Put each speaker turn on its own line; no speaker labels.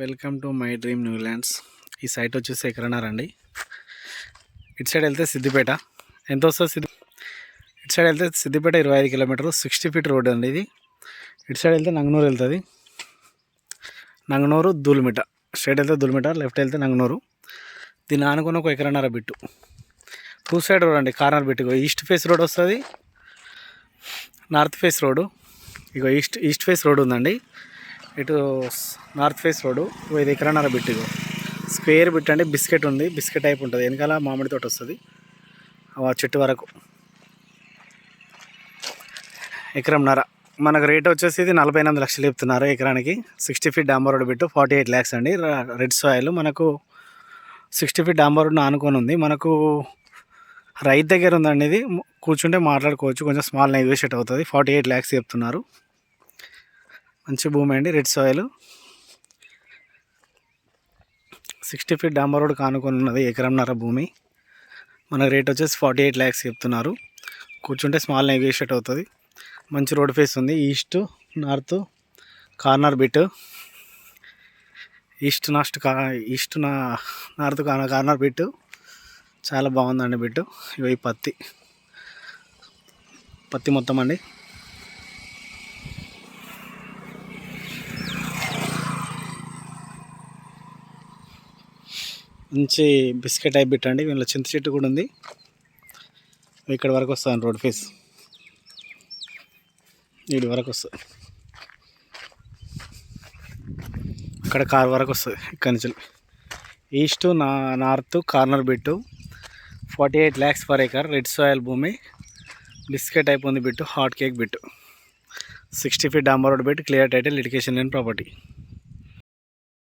Welcome to my dream Newlands ఈ site వచ్చేసి ఎక్కడన్నారండి ఇటు సైడ్ వెళ్తే సిద్దిపేట. ఎంత వస్తుంది సిద్ధి? ఇటు సైడ్ వెళ్తే సిద్దిపేట ఇరవై ఐదు కిలోమీటర్లు. సిక్స్టీ ఫీట్ రోడ్ అండి ఇది. ఇటు సైడ్ వెళ్తే నంగనూరు వెళ్తుంది. నంగనూరు దూల్మిట. స్ట్రైట్ వెళ్తే దూల్మిట లెఫ్ట్ వెళ్తే నంగనూరు. దీన్ని ఆనుకుని ఒక ఎకరన్నర బిట్టు. టూ సైడ్ రోడ్ అండి corner bit. East face road వస్తుంది. నార్త్ ఫేస్ రోడ్డు ఇగో ఈస్ట్ ఈస్ట్ ఫేస్ రోడ్ ఉందండి. ఇటు నార్త్ ఫేస్ రోడ్డు ఇగో ఇది ఎకరన్నర బిట్ స్క్వేర్ బిట్ అంటే బిస్కెట్ ఉంది బిస్కెట్ టైప్ ఉంటుంది. వెనకాల మామిడి తోట వస్తుంది. ఆ చెట్టు వరకు. ఎకరంన్నర. మనకు రేట్ వచ్చేసి ఇది నలభై ఎనిమిది లక్షలు చెప్తున్నారు ఎకరానికి. Sixty feet డాంబర్ road bit forty eight lakhs అండి. Red soil. మనకు సిక్స్టీ ఫీట్ డాంబర్ రోడ్ను ఆనుకొని ఉంది. మనకు రైతు దగ్గర ఉందండి ఇది. కూర్చుంటే మాట్లాడుకోవచ్చు. కొంచెం స్మాల్ నెగోషియేట్ అవుతుంది. ఫార్టీ ఎయిట్ ల్యాక్స్ చెప్తున్నారు. మంచి భూమి అండి రెడ్ సాయిల్ సిక్స్టీ ఫీట్ డాంబర్ రోడ్ కానుకొని ఉన్నది ఎకరంన్నర భూమి. మన రేట్ వచ్చేసి ఫార్టీ ఎయిట్ ల్యాక్స్ చెప్తున్నారు. కూర్చుంటే స్మాల్ నెగోషియేట్ అవుతుంది. మంచి రోడ్ ఫేస్ ఉంది. East north corner bit east నాస్ట్ కా ఈస్ట్ నా నార్త్ కార్నర్ కార్నర్ బిట్ చాలా బాగుందండి బిట్టు ఇవి పత్తి. పత్తి మొత్తం అండి. మంచి బిస్కెట్ టైప్ పెట్టండి. వీళ్ళ చింత చెట్టు కూడా ఉంది. ఇక్కడ వరకు వస్తుంది రోడ్ ఫేస్. వీడి వరకు వస్తుంది అక్కడ కార్ వరకు వస్తుంది ఇక్కడి నుంచి. ఈస్ట్ నా north corner bit. Forty eight lakhs per acre red soil భూమి. బిస్కెట్ టైప్ ఉంది bit hot cake bit. Sixty feet డాంబర్ road bit clear title litigation లేని ప్రాపర్టీ.